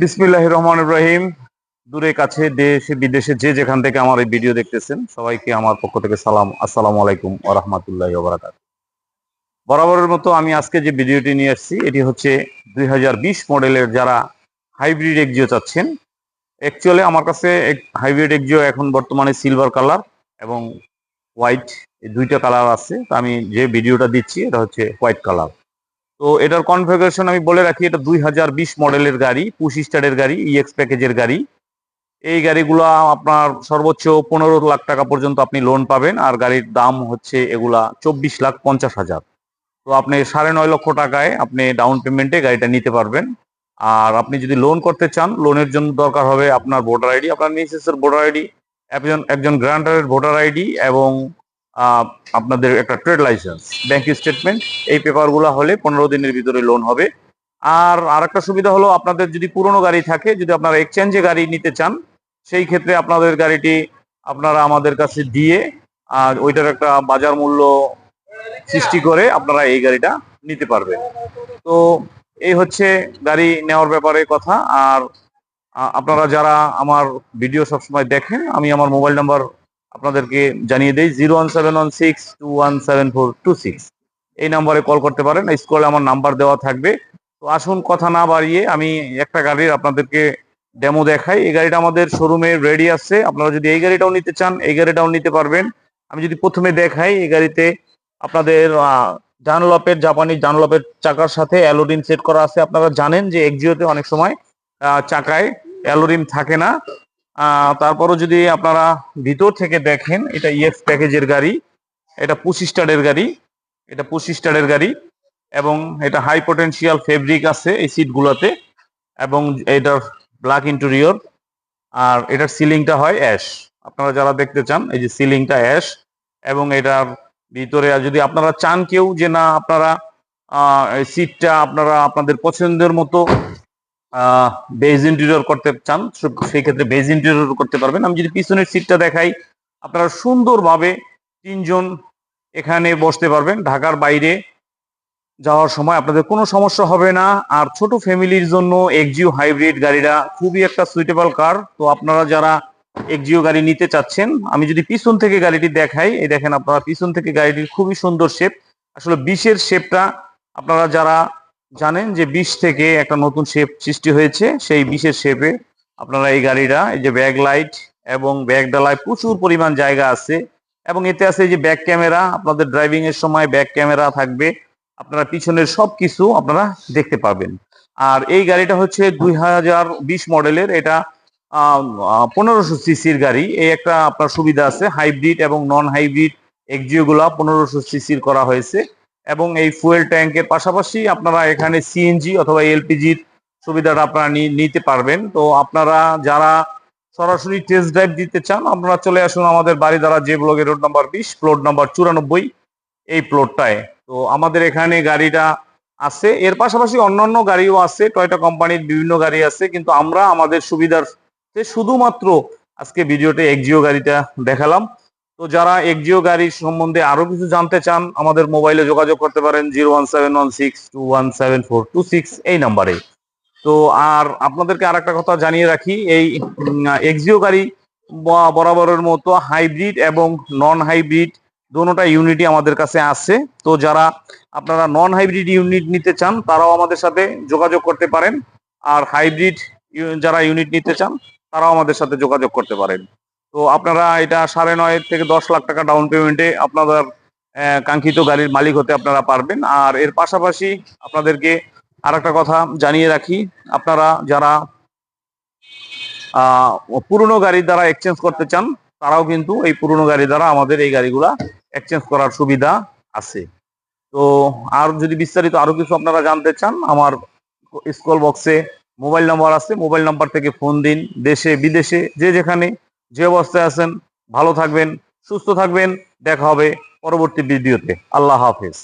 বিসমিল্লাহ রহমান ইব্রাহিম দূরে, কাছে, দেশে, বিদেশে যে যেখান থেকে আমার এই ভিডিও দেখতেছেন, সবাইকে আমার পক্ষ থেকে সালাম আসসালামু আলাইকুম ও রহমতুল্লাহ বরাবরের মতো আমি আজকে যে ভিডিওটি নিয়ে আসছি, এটি হচ্ছে দুই হাজার বিশ মডেলের যারা হাইব্রিড এক্সিও চাচ্ছেন। অ্যাকচুয়ালি আমার কাছে হাইব্রিড এক্সিও এখন বর্তমানে সিলভার কালার এবং হোয়াইট এই দুইটা কালার আছে। তো আমি যে ভিডিওটা দিচ্ছি, এটা হচ্ছে হোয়াইট কালার তো এটার কনফিগারেশন আমি বলে রাখি, এটা দুই হাজার বিশ মডেলের গাড়ি, পুশ স্টারের গাড়ি ইএক্স প্যাকেজের গাড়ি। এই গাড়িগুলো আপনার সর্বোচ্চ পনেরো লাখ টাকা পর্যন্ত আপনি লোন পাবেন, আর গাড়ির দাম হচ্ছে এগুলা চব্বিশ লাখ পঞ্চাশ হাজার। তো আপনি সাড়ে নয় লক্ষ টাকায় আপনি ডাউন পেমেন্টে গাড়িটা নিতে পারবেন। আর আপনি যদি লোন করতে চান লোনের জন্য দরকার হবে আপনার ভোটার আইডি আপনার মিসেসের ভোটার আইডি একজন একজন গ্রান্টারের ভোটার আইডি এবং আপনাদের একটা ট্রেড লাইসেন্স ব্যাংক স্টেটমেন্ট এই পেপারগুলো হলে পনেরো দিনের ভিতরে লোন হবে। আর আরেকটা সুবিধা হলো আপনাদের যদি পুরনো গাড়ি থাকে, যদি আপনারা এক্সচেঞ্জে গাড়ি নিতে চান, সেই ক্ষেত্রে আপনাদের গাড়িটি আপনারা আমাদের কাছে দিয়ে, আর ওইটার একটা বাজার মূল্য সৃষ্টি করে আপনারা এই গাড়িটা নিতে পারবেন। তো এই হচ্ছে গাড়ি নেওয়ার ব্যাপারে কথা। আর আপনারা যারা আমার ভিডিও সবসময় দেখেন, আমি আমার মোবাইল নাম্বার আপনাদেরকে জানিয়ে দেই, zero one seven one six two one seven four two six. এই নাম্বারে কল করতে পারেন স্কুলে আমার নাম্বার দেওয়া থাকবে। তো আসুন, কথা না বাড়িয়ে আমি একটা গাড়ির আপনাদেরকে ডেমো দেখাই। এই গাড়িটা আমাদের শোরুমে রেডি আছে। আপনারা যদি এই গাড়িটাও নিতে চান, এই গাড়িটাও নিতে পারবেন। আমি যদি প্রথমে দেখাই, এই গাড়িতে আপনাদের ডানলপের জাপানি ডানলপের চাকার সাথে অ্যালোডিন সেট করা আছে। আপনারা জানেন যে এক্সিওতে অনেক সময় চাকায় অ্যালোডিন থাকে না। তারপরও যদি আপনারা ভিতর থেকে দেখেন, এটা ইএক্স প্যাকেজের গাড়ি, এটা পঁচিশ স্টারের গাড়ি, এটা পঁচিশ স্টারের গাড়ি, এবং এটা হাই পটেনশিয়াল ফেব্রিক আছে এই সিটগুলোতে এবং এটার ব্ল্যাক ইন্টেরিয়র আর এটার সিলিংটা হয় অ্যাশ আপনারা যারা দেখতে চান, এই যে সিলিংটা অ্যাশ এবং এটার ভিতরে যদি আপনারা চান কেউ যে না, আপনারা সিটটা আপনারা আপনাদের পছন্দের মতো বেজ ইন্টেরিয়র করতে চান সেই ক্ষেত্রে বেজ ইন্টেরিয়র করতে পারবেন। আমি যদি পিছনের সিটটা দেখাই, আপনারা সুন্দরভাবে তিনজন এখানে বসতে পারবেন। ঢাকার বাইরে যাওয়ার সময় আপনাদের কোনো সমস্যা হবে না। আর ছোট ফ্যামিলির জন্য এক্সিও হাইব্রিড গাড়িটা খুবই একটা সুইটেবল কার তো আপনারা যারা এক্সিও গাড়ি নিতে চাচ্ছেন, আমি যদি পিছন থেকে গাড়িটি দেখাই, এই দেখেন আপনারা পিছন থেকে গাড়িটির খুবই সুন্দর শেপ আসলে বিশের শেপটা আপনারা যারা জানেন যে বিশ থেকে একটা নতুন শেপ সৃষ্টি হয়েছে, সেই বিশের শেপে আপনারা এই গাড়িটা, এই যে ব্যাক লাইট এবং ব্যাক ডালায় প্রচুর পরিমাণ জায়গা আছে এবং এতে আছে যে ব্যাক ক্যামেরা আপনাদের ড্রাইভিং এর সময় ব্যাক ক্যামেরা থাকবে, আপনারা পিছনের সব কিছু আপনারা দেখতে পাবেন। আর এই গাড়িটা হচ্ছে দুই হাজার বিশ মডেলের, এটা পনেরোশো সিসির গাড়ি, এই একটা আপনার সুবিধা আছে হাইব্রিড এবং নন হাইব্রিড এক্সিও গুলা পনেরোশো সিসির করা হয়েছে। এবং এই ফুয়েল ট্যাঙ্কের পাশাপাশি আপনারা এখানে সিএনজি অথবা এলপিজির সুবিধাটা আপনারা নিতে পারবেন। তো আপনারা যারা সরাসরি টেস্ট ড্রাইভ দিতে চান, আপনারা চলে আসুন আমাদের বাড়ি দ্বারা যে ব্লগের রোড নাম্বার বিশ প্লট নাম্বার চুরানব্বই এই প্লটটায় তো আমাদের এখানে গাড়িটা আছে। এর পাশাপাশি অন্যান্য গাড়িও আছে। টয়টা কোম্পানির বিভিন্ন গাড়ি আছে। কিন্তু আমরা আমাদের সুবিধার শুধুমাত্র আজকে ভিডিওতে এক্সিও গাড়িটা দেখালাম। তো যারা এক্সিও গাড়ির সম্বন্ধে আরও কিছু জানতে চান, আমাদের মোবাইলে যোগাযোগ করতে পারেন zero one seven one six, two one seven four, two six, এই নাম্বারে তো আর আপনাদেরকে আর একটা কথা জানিয়ে রাখি, এই এক্সিও গাড়ি বরাবরের মতো হাইব্রিড এবং নন হাইব্রিড দুটোটা ইউনিটই আমাদের কাছে আছে। তো যারা আপনারা নন হাইব্রিড ইউনিট নিতে চান, তারাও আমাদের সাথে যোগাযোগ করতে পারেন। আর হাইব্রিড যারা ইউনিট নিতে চান, তারাও আমাদের সাথে যোগাযোগ করতে পারেন। তো আপনারা এটা সাড়ে নয় থেকে দশ লাখ টাকা ডাউন পেমেন্টে আপনাদের কাঙ্ক্ষিত গাড়ির মালিক হতে আপনারা পারবেন। আর এর পাশাপাশি আপনাদেরকে আর একটা কথা জানিয়ে রাখি, আপনারা যারা পুরনো গাড়ির দ্বারা এক্সচেঞ্জ করতে চান, তারাও কিন্তু এই পুরনো গাড়ি দ্বারা আমাদের এই গাড়িগুলা এক্সচেঞ্জ করার সুবিধা আছে। তো আর যদি বিস্তারিত আরও কিছু আপনারা জানতে চান, আমার স্কল বক্সে মোবাইল নাম্বার আছে, মোবাইল নাম্বার থেকে ফোন দিন, দেশে, বিদেশে, যে যেখানে যে অবস্থায় আছেন ভালো থাকবেন সুস্থ থাকবেন। দেখা হবে পরবর্তী ভিডিওতে। আল্লাহ হাফেজ।